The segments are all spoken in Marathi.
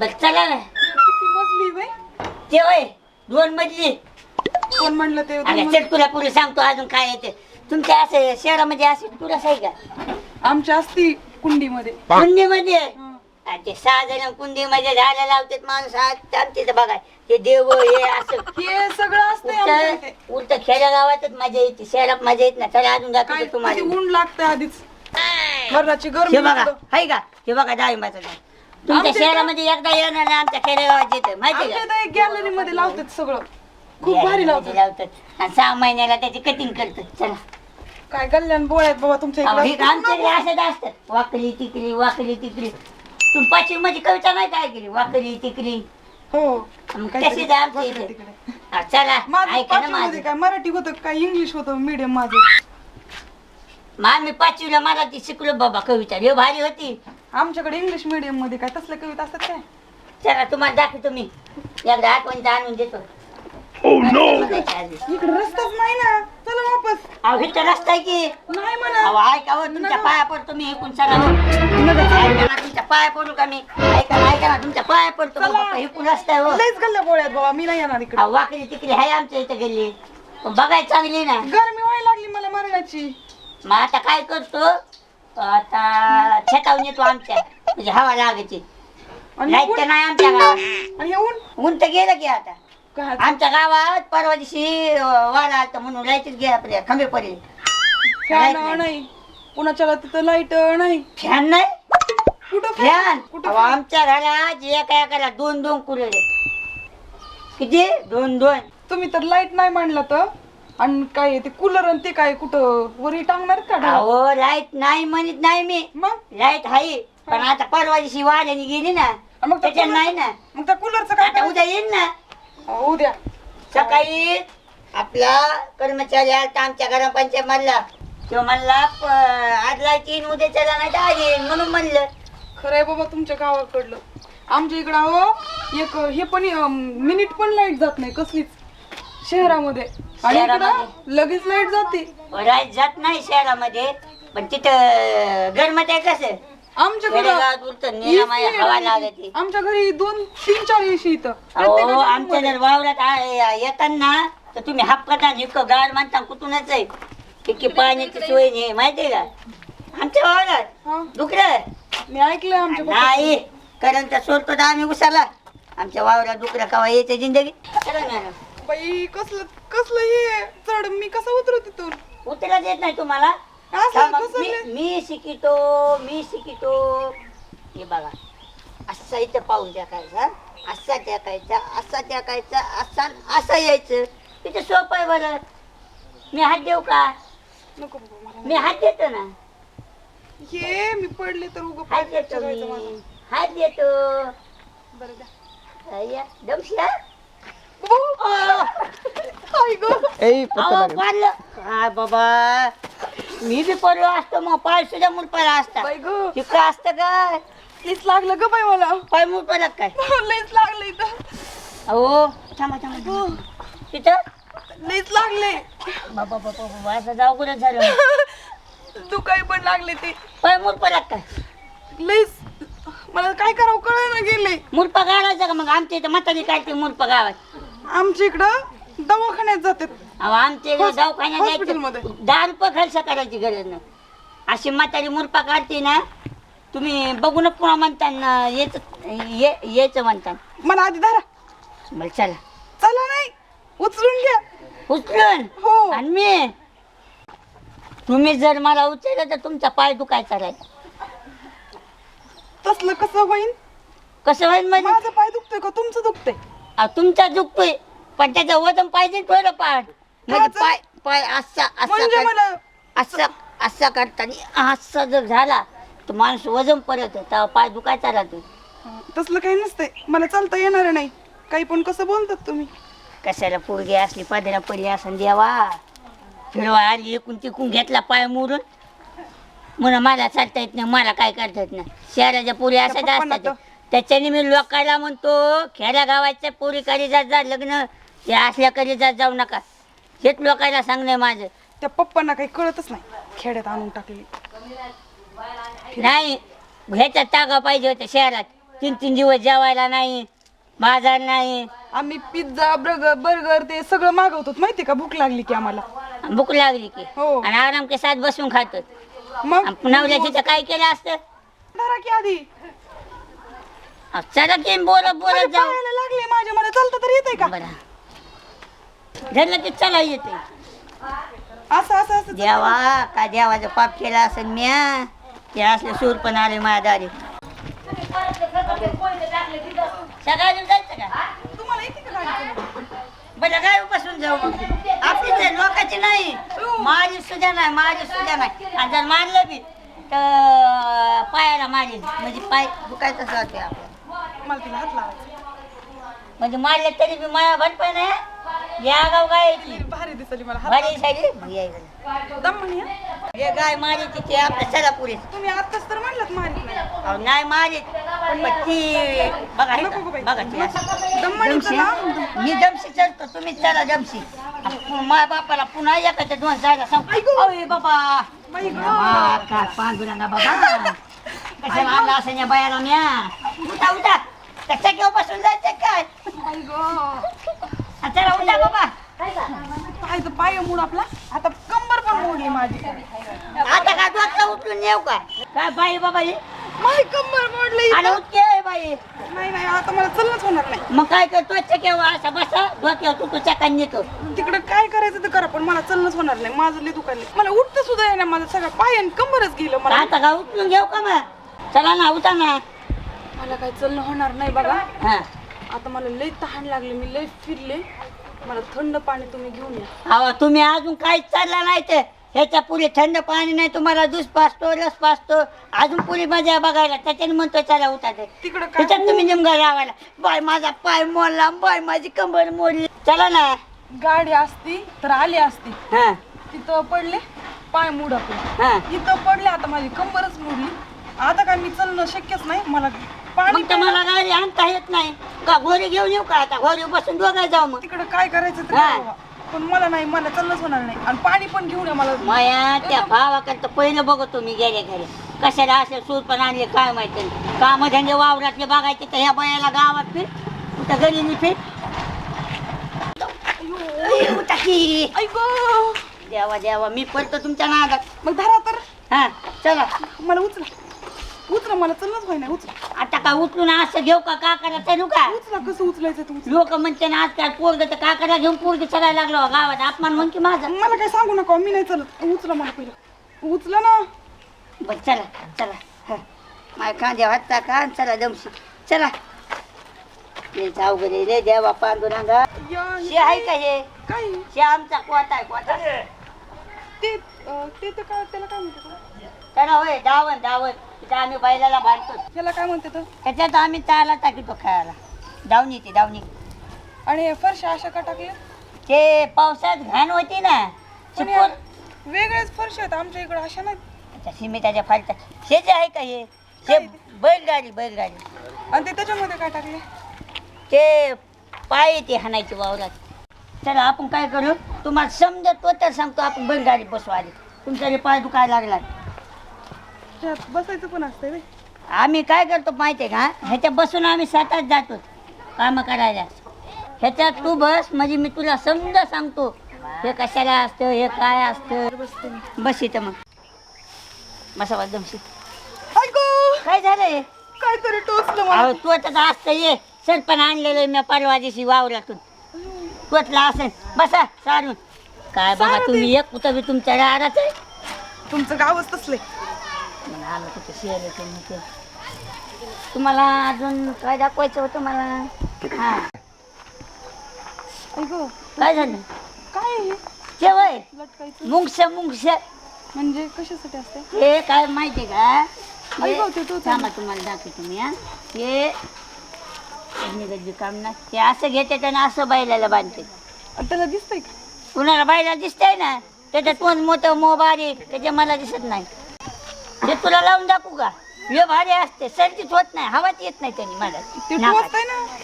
बस चला ना. किती मजली बाई ते होय दोन मजली. कोण म्हणलं ते? अरे दोन सांगतो अजून काय येते तुमच्या असं शहरामध्ये असे तुला आहे का? मजली? आमच्या असती कुंडीमध्ये. कुंडीमध्ये? हं. आणि ते सहा जण कुंडीमध्ये झाडं लावतात माणूस. आज आमच्या इथं बघा ते देव हे असं. हे सगळं असतंय आमच्या इथे. उलट उलट खेड्या गावातच मजा येते. शहरात मजा येत ना चला अजून काय दाखवतो किती तुम्हाला. ऊन लागतंय आधीच. मरणाची गरमी हे बघा लागतं. हाय का? हे बघा डाळिंबाचं झाड. तुमच्या शहरामध्ये एकदा येणार नाही आमच्या खेडेगावात येतं माहिती का? गॅलरी मध्ये लावतात सगळं. खूप भारी लावतात. लावतात. आणि सहा महिन्याला त्याची कटिंग करतात. चला. काय गल्ल्यान बोळ्यात बाबा तुमच्या अहो, हे इकडे आमच्याकडे असंच असतात वाकली तिकली वाकली तिकली तुम्ही पाचवी मध्ये कविता नाही काय केली? वाकली तिकली हो. मग काहीतरी तशीच आमच्या वाकडं इथे? तिकडे. हा, चला माझं ऐका ना पाचवीमध्ये माझं. काय मराठी होतं काय इंग्लिश होतं मीडियम माझं? मग आम्ही पाचवीला मराठी शिकलो बाबा कविता. हे भारी होती. आमच्याकडे इंग्लिश मीडियममध्ये काय तसल्या कविता असतात काय? चला तुम्हाला दाखवतो मी. एकदा आठवणीत आणून देतो. इकडे रस्ताच नाही ना. चला वापस. अहो इथं रस्ता आहे की? नाही म्हणा. अहो ऐका हो तुमच्या पाया पडतो मी. ऐका ना तुमच्या पाया पडू का मी? ऐका ना ऐका ना तुमच्या पाया पडतो रस्ता आहे हो. लयच गल्ल्या बोळ्यात बाबा मी नाही येणार इकडे. अहो, वाकडी तिकडी आहे आमच्या इथं गेली पण बघायला चांगली ना. गरमी व्हायला लागली मला मरणाची मग आता काय करतो? आता छटावून येतो आमच्या. म्हणजे हवा लागायची. आणि लाइट तर ऊन- नाही आमच्या गावात. आणि हे ऊन? ऊन तर गेलं की आता. काय आमच्या गावात परवा दिवशी अं, वारा आलता म्हणून लाईटच गेला आपल्या खंबे पडले. फॅन नाही. नाही. कुणाच्याला तिथं लाइट नाही. फॅन नाही. कुठं फॅन कुठं अहो, आमच्या घरात एका एकाला दोन दोन कूलर किती? दोन दोन. तुम्ही तर लाइट नाही मांडला तर? आणि काय ते कूलर आणि ते काय कुठं वरी टांगणार का? अहो लाइट नाही म्हणत नाही मी. मग? लाइट आहे पण आता परवा दिवशी वाऱ्याने गेली ना मग त्या त्याच्यात नाही cooler- ना. मग त्या कूलरचं काय आता उद्या येईन ना. करायचं? उद्या. सकाळी आपला कर्मचारी आलता आमच्या ग्रामपंचायत मधला. तो म्हणला प- आज लाइट येईन उद्या चला नाही तर आज येईन. म्हणून म्हणलं. खरंय बाबा तुमच्या गावाकडलं. आमच्या इकडं हो एक हे पण मिनिट पण लाइट जात नाही कसलीच. शहरामध्ये. आणि इकडं शहरामध्ये? लगेच लाइट जाते. लाइट जात नाही शहरामध्ये पण तिथं गरमत आहे कसं? आमच्याकडं खेडेगावात उलटं निरामय AC हवा आहे. लागते. आमच्या घरी दोन तीन चार एसी इथं. अहो प्रत्येकाच्या आमच्या रूममध्ये. जर वावरात आ- येताना तर तुम्ही हाप करता इतकं गाड म्हणता कुठूनच आहे? की पाण्याची सोय नाही माहितीये का? आमच्या वावरात. हा, डुकर मी ऐकलंय आमच्या नाही कारण तर सोडतो तर आम्ही उसाला. आमच्या वावरात डुकरा कवा येते जिंदगी? चला मॅडम बाई कसलं कसलं हे? चढ मी कसं उतरू तिथून? उतरच येत नाही तुम्हाला? असं थांबा, कसं मी शिकितो मी शिकितो. हे बघा असा इथं पाऊल टाकायचा असा टाकायचा असा टाकायचा असा असा यायचं. इथं सोपं आहे बरं. मी हात देऊ का? नको बाबा मला मी हात देतो ना. हे मी पडले तर उगं हात देतो मी. हात देतो. बरं द्या. अय्या, दमशिया पाडलं काय बाबा? मी बी पडलो असतो मग पाय सुद्धा मुलपाला असता. बाई गं तिकडं असतं काय? लईच लागलं ग बाई मला. पाय मुलपाला काय? लईच लागलं इथं. अहो थांबा थांबा तिथं लईच लागले. बाबा बाबा बाबा असं जाऊ कुठं झालं? दुखाई पण लागले ते. पाय मुलपाला काय? लईच. मला काय करावं कळलं गेले. मुलपा गावायचा का मग? आमच्या इथं म्हातारी काढते मुलपा गावात. आमच्या इकडं? दवाखान्यात जातात अहो हॉस- दवाखान्यात हॉस्पिटलमध्ये. जायचं दहा रुपये खर्च करायची गरज नाही. अशी म्हातारी मुलपा काढते ना तुम्ही बघून पुन्हा म्हणताना येच ये यायचं म्हणता मला आधी धरा. मला चला. चला नाही उचलून घ्या. उचलून? हो. आणि मी? तुम्ही जर मला उचललं तर तुमचा पाय दुखायचा राहील. तसलं कसं होईन? कसं होईल म्हणजे? माझं पाय दुखतोय का? तुमचं दुखतंय? अहो, तुमचा दुखतोय. पण त्याचं वजन पाहिजे थोडं पाय म्हणजे? पाय पाय असा असा म्हणजे मला असा असा करताना असा जर झाला तर माणूस वजन परत तेव्हा पाय दुखायचा राहतो. तसलं काही नसतंय. मला चालता येणार नाही. काही पण कसं बोलतात तुम्ही? कशाला पोरगी असली पादरा पडी असं देवा. फिरवा आली एकूण तिकून घेतला पाय मोडून म्हणून मला चालता येत नाही मला काय करता येत नाही. शहराच्या पोरी असाच पप्पांना असतात. त्याच्याने मी लोकांना म्हणतो खेड्या गावाच्या पोरी कडे जात जा लग्न ते असल्या कडे जात जाऊ नका. हेच लोकांना सांगणं माझं. त्या पप्पांना काही कळतच नाही. खेड्यात आणून टाकले नाही ह्याच्यात तागा पाहिजे होत्या शहरात. तीन तीन दिवस जेवायला नाही बाजार नाही. आम्ही पिझ्झा बर्गर बर्गर ते सगळं मागवतो माहिती का? भूक लागली की आम्हाला. भूक लागली की. हो. आणि आराम के साथ बसून खातो मग? नवऱ्याची तर काय केलं असतं? धरा की आधी. अहो, चला की बोलत बोलत जाऊ. पायाला लागले माझ्या मला चालतं तर येते का? बरं. धरलं की चला येते. असं असं असं. देवा काय देवाचं पाप केलं असेल म्या? ते असले सूर पण आले माझ्या दारी सकाळी जायचं का? तुम्हाला येते का गाडी चालवता? बरं काय बसून जाऊ मग. आपली ते लोकांची नाही. माझी सुद्धा नाही माझी सुद्धा नाही. आणि जर मारलं बी तर पायाला मारीन म्हणजे पाय आपलं मला तिला हात लावायचा. म्हणजे मारलं तरी बी माया भरपाय नाही या गाव गायची भारी दिसली मला हात भारी साडी मग यायचं दम म्हणे हा. हे गाय मारीची ते आपल्या चला पुढे तुम्ही आत्ताच तर म्हणलात मारित नाही अहो, नाही मारीत पण ती बघा हे का? नको गं बाई. बघा ती अशी. दम म्हणे दमशी चला. मी दमशी चलतो तुम्ही चला दमशी माझ्या बापाला पुन्हा एखाद्या दोन जायला सांग अरे बाबा बाई गं. हा, काय पांडुरा ना बाबा कशाला आणला असं या बायाला म्या उठा उठा कशा घेऊ बसून जायचं काय बाई गं. उठा बाबा. पायचं पाय मोड आपला? आता कंबर पण मोडली माझी. आता येऊ का? काय बाई बाबा ही? माझी कंबर मोडली बाई. नाही नाही आता मला चलणंच होणार नाही. मग काय करतो केव्हा असा बसा डोक्यावर तू तुझ्या कान येतो तिकडे काय करायचं ते करा पण मला चलणंच होणार नाही. माझं लई दुखायले मला उठतं सुद्धा येणार माझं सगळं पाय आणि कंबरच गेलं मला. आता का उचलून घेऊ का मग? चला ना उठा ना. मला काय चलणं होणार नाही बघा. हा. आता मला लई तहान लागली मी लई फिरले. मला थंड पाणी तुम्ही घेऊन या. अहो तुम्ही अजून काहीच चालला नाही ते. ह्याच्या पुढे थंड पाणी नाही तुम्हाला दूध पाचतो रस पाचतो अजून पुरी मजा आहे बघायला त्याच्याने म्हणतो चला उठा ते तिकडं काय त्याच्यात तुम्ही निमगा लावायला. बाय माझा पाय मोडला बाय माझी कंबर मोडली. चला ना. गाडी असती तर आली असती. हा. तिथं पडले पाय मोड आपले हा. इथं पडले आता माझी कंबरच मोडली. आता काय मी चलणं शक्यच नाही मला मग तर मला गाडी आणता येत नाही. का घोडी घेऊन येऊ का आता? घोडी बसून दोघं जाऊ मग. तिकडं काय करायचं ते हा. पण मला नाही मला चलणंच होणार नाही. आणि पाणी पण घेऊन या मला. माया त्या भावाकडं पहिलं बघतो मी गेल्या घरी. कशाला असे सूर पण आणले काय माहिती काम धंदे वावरातले बघायचे तर ह्या बायाला गावात फिर. कुठं गली मी फिर. अय, उठा की. ऐको देवा देवा मी पडतो तुमच्या नादात. मग धरा तर. हा चला. मला उचला. उचला मला चलणंच नाही उचला. आता का उचलून असं घेऊ का काकाला चलू का? उचला कसं उचलायचं तू उचला. लोक म्हणते ना आजकाल पोरग तर काकाला घेऊन पोरग चलायला लागलो गावात. अपमान म्हण की माझा. मला काय सांगू नका मी नाही चलत. उचला मला पहिलं. उचला ना. बर चला चला. हा. माय हात टाका आणि चला दमशी. चला. लयच अवघड आहे रे देवा पांडुरंगा. या शे आहे का हे? काय? शे आमचा कोटा आहे कोटा. ते अं, ते तर काय त्याला काय म्हणते त्याला होय दावण दावण तिथं आम्ही बैलाला बांधतो त्याला काय म्हणते तर त्याच्यात आम्ही त्याला टाकीतो खेळायला दावणी ती दावणी. आणि हे फरशा अशा का टाकल्या? ते पावसात घाण होती ना. पण या चिपळ वेगळ्याच फरशा आहेत आमच्या इकडे अशा नाही अच्छा सिमेंटाच्या फालत्या हे जे आहे का हे? ते बैलगाडी बैलगाडी. आणि ते त्याच्यामध्ये काय टाकले? ते पाय ते हाणायचे वावरात. चला आपण काय करू? तुम्हाला समजतो तर सांगतो आपण बैलगाडी बसू आली तुमचा रे पाय दुखायला लागला. त्यात बसायचं पण असतंय रे. आम्ही काय करतो माहिती आहे का? ह्याच्यात बसून आम्ही सातात जातो कामं करायला. ह्याच्यात तू बस म्हणजे मी तुला समजा सांगतो. हे कशाला असतं हे काय असतं? बस इथं मग. बसा दमशी ऐको! काय झालंय? काहीतरी टोचलं मला. अहो तू आता असतं ये. सरपण आणलेलं मी परवा दिवशी वावरातून. तुटला असेल. बसा सारून. काय बघा तुम्ही एक कुठं बी तुमच्या दारात आहे? तुमचं गावच तसले मला आलं कुठं शेअर तुम्ही ते. तुम्हाला अजून काय दाखवायचं होतं मला? हा. ऐको. काय झालं? काय आहे हे? जेवय लटकायचं. म्हणजे कशासाठी असते? हे काय माहिती का? ऐकव ते तू थांबा तुम्हाला दाखवतो मी हा. हे काम ना ते असं घेते आणि असं बैलाला बांधते आणि त्याला दिसतंय का? कुणाला बायला दिसतंय ना? त्याच्यात कोण मोठं मो बारीक त्याच्या मला दिसत नाही. हे तुला लावून दाखवू का? हे भारी असते सर्दीच होत नाही हवाच येत नाही त्यांनी मला. ते ना?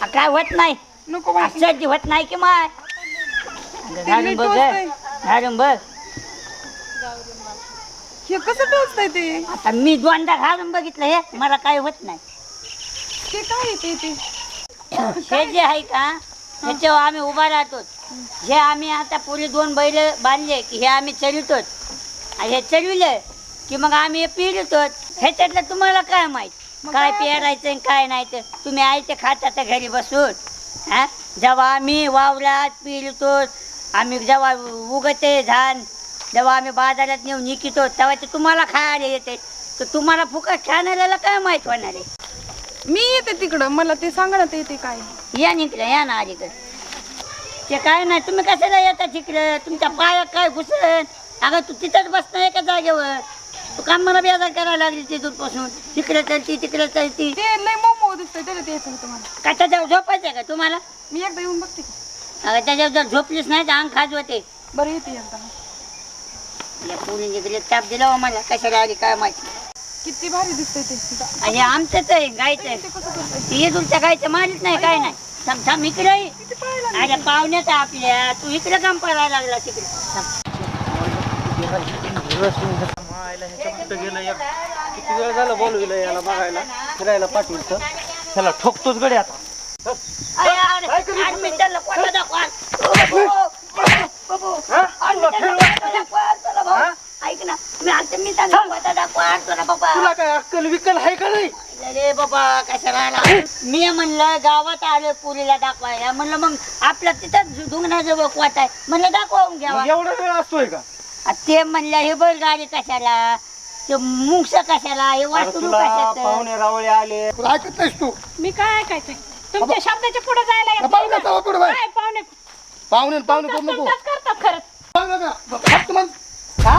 हा, काय होत नाही. नको सर्दी होत नाही की माय? घालून बघ टोचतंय. घालून बघ. हे कसं टोचतंय ते? आता मी दोनदा घालून बघितलं हे मला काय होत नाही. ते काय ते ते? हे जे आहे का ह्याच्यावर आम्ही उभा राहतो. हे आम्ही आता पुढे दोन बैल बांधले की हे आम्ही चरितो आणि हे चरविलं की मग आम्ही हे पिरतो ह्याच्यातलं तुम्हाला काय माहीत? काय पेरायचं आणि काय नाही तर तुम्ही आयते खाता तर घरी बसून हा? जेव्हा आम्ही वावरात पिरतो आम्ही जेव्हा उगते झान जेव्हा आम्ही बाजारात नेऊन निकितो तेव्हा ते तुम्हाला खायला येते. तर तुम्हाला फुकट खाणाऱ्याला काय माहीत होणार आहे? मी येते तिकडं. मला ते सांगा ना ते ते काय. या निघलं या ना अलीकडे. ते काय नाही तुम्ही कशाला येता तिकडं? तुमच्या पायात काय घुसन? अगं तू तिथंच बसणार एका जागेवर? काम मला बेजार करायला लागली तिथूनपासून तिकडे चलती तिकडे चलती. ते लय मोमो दिसतंय होतं मला. का त्याच्यावर झोपायचं का तुम्हाला? मी एकदा येऊन बघते का. अगं त्याच्यावर जर झोपलीच नाही तर अंग खाज होते. बरं येते एकदा. या ताप दिला हो मला. कशाला आली काय माहिती. किती भारी दिसतंय ते दा- आणि आमचंच आहे गायचं आहे. ते कसं करतंय? ते तुमच्या गायचं मारित नाही काय नाही. थांब थांब इकडे ये. किती पाहायला अरे पाहुण्यात आपल्या. तू इकडे काम करायला लागला तिकडे थांब. मायला ह्याच्या कुठं गेलं एक. किती वेळ झालं बोलविलं याला बघायला? फिरायला पाठवलं तर. ठोकतोच गडी आता. मी त्याला कोणाला दाखवाल? बाबू, बाबू? अरे, मी त्याला कोणाला दाखवाल? तुला भाऊ, ऐक ना मी आता मी त्याला कोणाला दाखवाल तुला बाबा. तुला काय अक्कल विकल आहे का नाही? अरे बाबा कशाला आला? मी म्हणलं गावात आलं पुरीला दाखवायला. म्हणलं मग आपल्या तिथं धुंगणाजवळ कोट आहे. म्हणलं दाखवून घ्यावा. मग एवढा वेळ असतोय का? ते म्हणलं हे बैलगाडी कशाला? ते मुंगस कशाला? हे वासरू तुला कशाचं पाहुणे रावळे आले. तुला ऐकत नाहीस तू. मी काय ऐकायचंय? तुमच्या शब्दाच्या पुढे जायला येत पाहुणे पुढे. बाय काय पाहुणे? पाहुणे पाहुणे करू नको. तुमचाच करतात खरंच पाहुणे का? फक्त मग हा?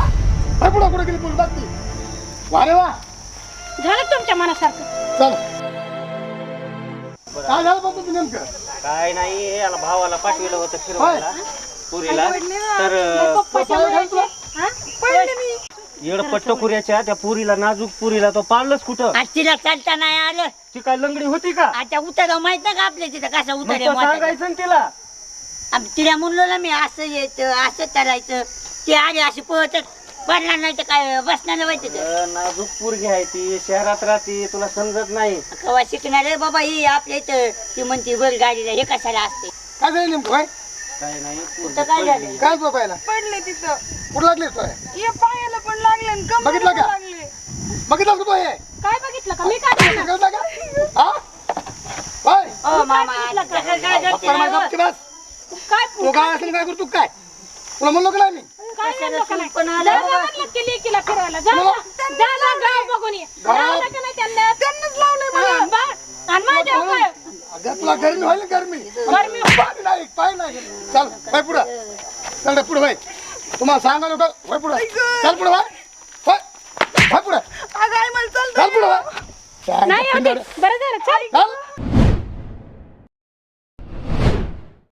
बाय पुढे पुढे गेली पुढे बाकी वा रे वा. झालं तुमच्या मनासारखं. चल. काय झालं बघ तू नेमकं? काय नाही याला भावाला पाठविलं होतं फिरवायला. पुरीला. तर पप्पाच्या पाय घाल तुला. पडले मी. त्या पुरीला नाजूक पुरीला तो पाळलंच कुठं? आज तिला चालता नाही आलं. ती काय लंगडी होती का? आता उतर माहीत नाही का आपल्या तिथं कसं मग उतर सांगायचं ना तिला. तिला म्हणलो ना मी असं यायचं असं करायचं. ते आले असे पळतच. पडणार नाही तर काय बसणार व्हायचं ते अं, नाजूक पोरगी आहे ती शहरात राहते तुला समजत नाही. कवा शिकणार आहे बाबा ही आपल्या इथं. ती म्हणते बैलगाडीला हे कशाला असते? काय झालं नेमकं बाय काय नाही कुठं काय झालं? काय तुला पाहिला पडले तिथं. कुठं लागले तो ये पायाला पण लागले आणि कमरेला बघितलं का? पण लागले. बघितलं का तू हे? काय बघितलं का? मी काय? बघितलं का हा? मामा करते मार हो? बस तू काय असेल काय करतो काय? तुला म्हणलो का नाही मी? काय म्हणलं का नाही? पण आलं? जा बाबा? म्हटलं की लेकीला फिरायला जा मला- जा. जा जा गाव बघून ये. गाव? लावलं का नाही त्यांना? त्यांनाच लावलंय मला. हा, बघ. आणि माझ्या काय अगं तुला व्हायला गरमी गरमी पाय नाही पाय नाही चल बाय पुढं. चल रे पुढं बाय तुम्हाला सांगा नको बाय पुढं. चल पुढं बाय